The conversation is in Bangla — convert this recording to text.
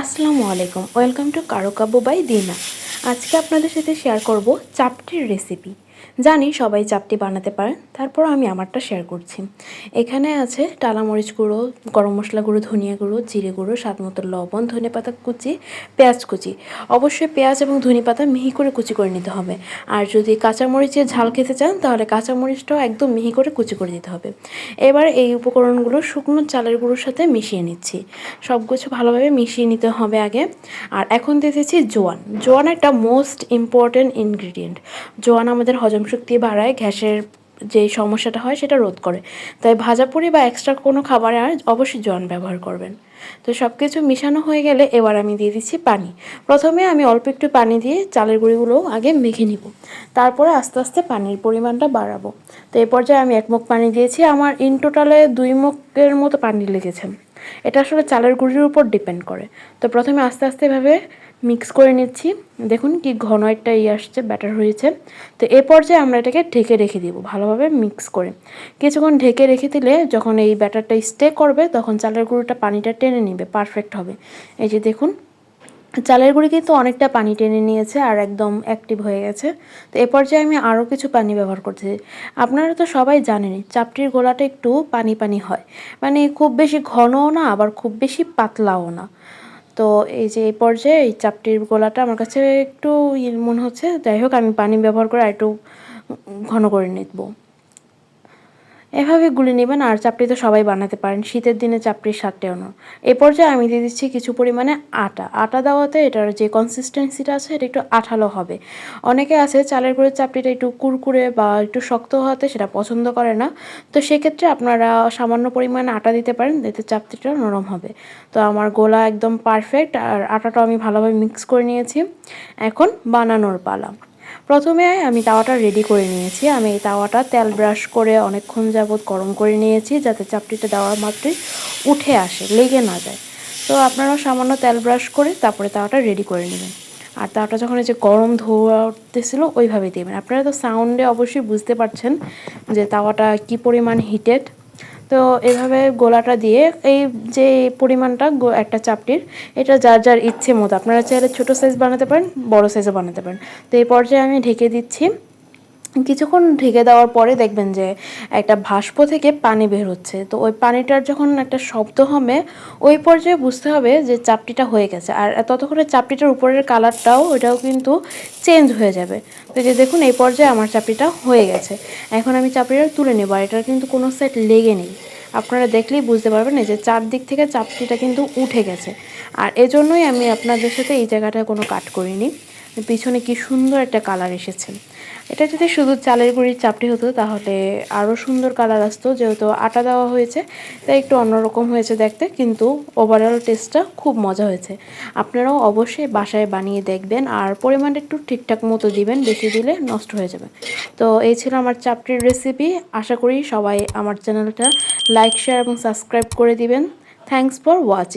আসসালামু আলাইকুম। ওয়েলকাম টু কারও কাবু বাই দিনা। আজকে আপনাদের সাথে শেয়ার করব চাপটির রেসিপি জানি সবাই চাপটি বানাতে পারেন তারপর আমি আমারটা শেয়ার করছি। এখানে আছে টালা মরিচ গুঁড়ো, গরম মশলা গুঁড়ো, ধনিয়া গুঁড়ো, জিরে গুঁড়ো, স্বাদ মতো লবণ, ধনে পাতা কুচি, পেঁয়াজ কুচি। অবশ্যই পেঁয়াজ এবং ধনে পাতা মিহি করে কুচি করে নিতে হবে। আর যদি কাঁচামরিচের ঝাল খেতে চান, তাহলে কাঁচামরিচটাও একদম মিহি করে কুচি করে দিতে হবে। এবার এই উপকরণগুলো শুকনো চালের গুঁড়োর সাথে মিশিয়ে নিচ্ছি। সব কিছু ভালোভাবে মিশিয়ে নিতে হবে আগে। আর এখন দিতেছি জোয়ান। জোয়ান একটা মোস্ট ইম্পর্ট্যান্ট ইনগ্রিডিয়েন্ট জোয়ান আমাদের হজম শক্তি বাড়ায়, গ্যাসের যে সমস্যাটা হয় সেটা রোধ করে। তাই ভাজাপুরি বা এক্সট্রা কোনো খাবারে আর অবশ্যই জোয়ান ব্যবহার করবেন। তো সব কিছু মিশানো হয়ে গেলে এবার আমি দিয়ে দিচ্ছি পানি। প্রথমে আমি অল্প একটু পানি দিয়ে চালের গুঁড়িগুলো আগে মেখে নিব। তারপরে আস্তে আস্তে পানির পরিমাণটা বাড়াবো। তো এই পর্যায়ে আমি এক মুখ পানি দিয়েছি। আমার ইন টোটালে দুই মুখের মতো পানি লেগেছে। এটা আসলে চালের গুঁড়ির উপর ডিপেন্ড করে। তো প্রথমে আস্তে আস্তে এভাবে মিক্স করে নিচ্ছি। দেখুন কি ঘন একটা ইয়ে আসছে ব্যাটার হয়েছে। তো এ পর্যায়ে আমরা এটাকে ঢেকে রেখে দিব ভালোভাবে মিক্স করে। কিছুক্ষণ ঢেকে রেখে দিলে যখন এই ব্যাটারটা স্টে করবে, তখন চালের গুঁড়োটা পানিটা টেনে নিবে পারফেক্ট হবে। এই যে দেখুন চালের গুঁড়ি কিন্তু অনেকটা পানি টেনে নিয়েছে আর একদম অ্যাক্টিভ হয়ে গেছে। তো এ পর্যায়ে আমি আরও কিছু পানি ব্যবহার করছি। আপনারা তো সবাই জানেনই চাপটির গোলাটা একটু পানি পানি হয়। মানে খুব বেশি ঘনও না, আবার খুব বেশি পাতলাও না। তো এই যে এই পর্যায়ে এই চাপটির গোলাটা আমার কাছে একটু মনে হচ্ছে, যাই হোক আমি পানি ব্যবহার করে আর একটু ঘন করে নিব। এভাবে গুলি নেবেন আর চাপড়ি তো সবাই বানাতে পারেন। শীতের দিনে চাপড়ির স্বাদটা অন্য। এ পর্যায়ে আমি দিয়ে দিচ্ছি কিছু পরিমাণে আটা। আটা দেওয়াতে এটার যে কনসিস্টেন্সিটা আছে, এটা একটু আঠালো হবে। অনেকে আছে, চালের গুঁড়োর চাপড়িটা একটু কুরকুরে বা একটু শক্ত হওয়াতে সেটা পছন্দ করে না। তো সেক্ষেত্রে আপনারা সামান্য পরিমাণে আটা দিতে পারেন, এতে চাপড়িটা নরম হবে। তো আমার গোলা একদম পারফেক্ট আর আটাটাও আমি ভালোভাবে মিক্স করে নিয়েছি। এখন বানানোর পালা। প্রথমে আমি তাওয়াটা রেডি করে নিয়েছি। আমি এই তাওয়াটা তেল ব্রাশ করে অনেকক্ষণ যাবৎ গরম করে নিয়েছি যাতে চাপটিটা দেওয়ার মাত্রই উঠে আসে, লেগে না যায়। তো আপনারাও সামান্য তেল ব্রাশ করে তারপরে তাওয়াটা রেডি করে নেবেন। আর তাওয়াটা যখন এই যে গরম ধোয়া উঠতেছিল ওইভাবেই দেবেন। আপনারা তো সাউন্ডে অবশ্যই বুঝতে পারছেন যে তাওয়াটা কি পরিমাণ হিটেড তো এভাবে গোলাটা দিয়ে এই যে পরিমাণটা একটা চাপটির, এটা যার যার ইচ্ছে মতো। আপনারা চাইলে ছোটো সাইজ বানাতে পারেন, বড় সাইজও বানাতে পারেন। তো এই পর্যায়ে আমি ঢেকে দিচ্ছি। কিছুক্ষণ ঢেকে দেওয়ার পরে দেখবেন যে একটা ভাস্প থেকে পানি বের হচ্ছে। তো ওই পানিটার যখন একটা শব্দ হবে, ওই পর্যায়ে বুঝতে হবে যে চাপটিটা হয়ে গেছে। আর ততক্ষণে চাপটিটার উপরের কালারটাও ওটাও কিন্তু চেঞ্জ হয়ে যাবে। তো যে দেখুন, এই পর্যায়ে আমার চাপটিটা হয়ে গেছে। এখন আমি চাপটিটা তুলে নেব, আর এটার কিন্তু কোনো সেট লেগে নেই। আপনারা দেখলেই বুঝতে পারবেন যে চারদিক থেকে চাপটিটা কিন্তু উঠে গেছে। আর এজন্যই আমি আপনাদের সাথে এই জায়গাটায় কোনো কাট করিনি। পিছনে কি সুন্দর একটা কালার এসেছে। এটা যদি শুধু চালের গুঁড়ির চাপটি হতো, তাহলে আরও সুন্দর কালার আসতো, যেহেতু আটা দেওয়া হয়েছে, তাই একটু অন্যরকম হয়েছে দেখতে, কিন্তু ওভারঅল টেস্টটা খুব মজা হয়েছে। আপনারাও অবশ্যই বাসায় বানিয়ে দেখবেন, আর পরিমাণটা একটু ঠিকঠাক মতো দিবেন, বেশি দিলে নষ্ট হয়ে যাবে। তো এই ছিল আমার চাপটির রেসিপি আশা করি সবাই আমার চ্যানেলটা লাইক শেয়ার এবং সাবস্ক্রাইব করে দিবেন। Thanks for watching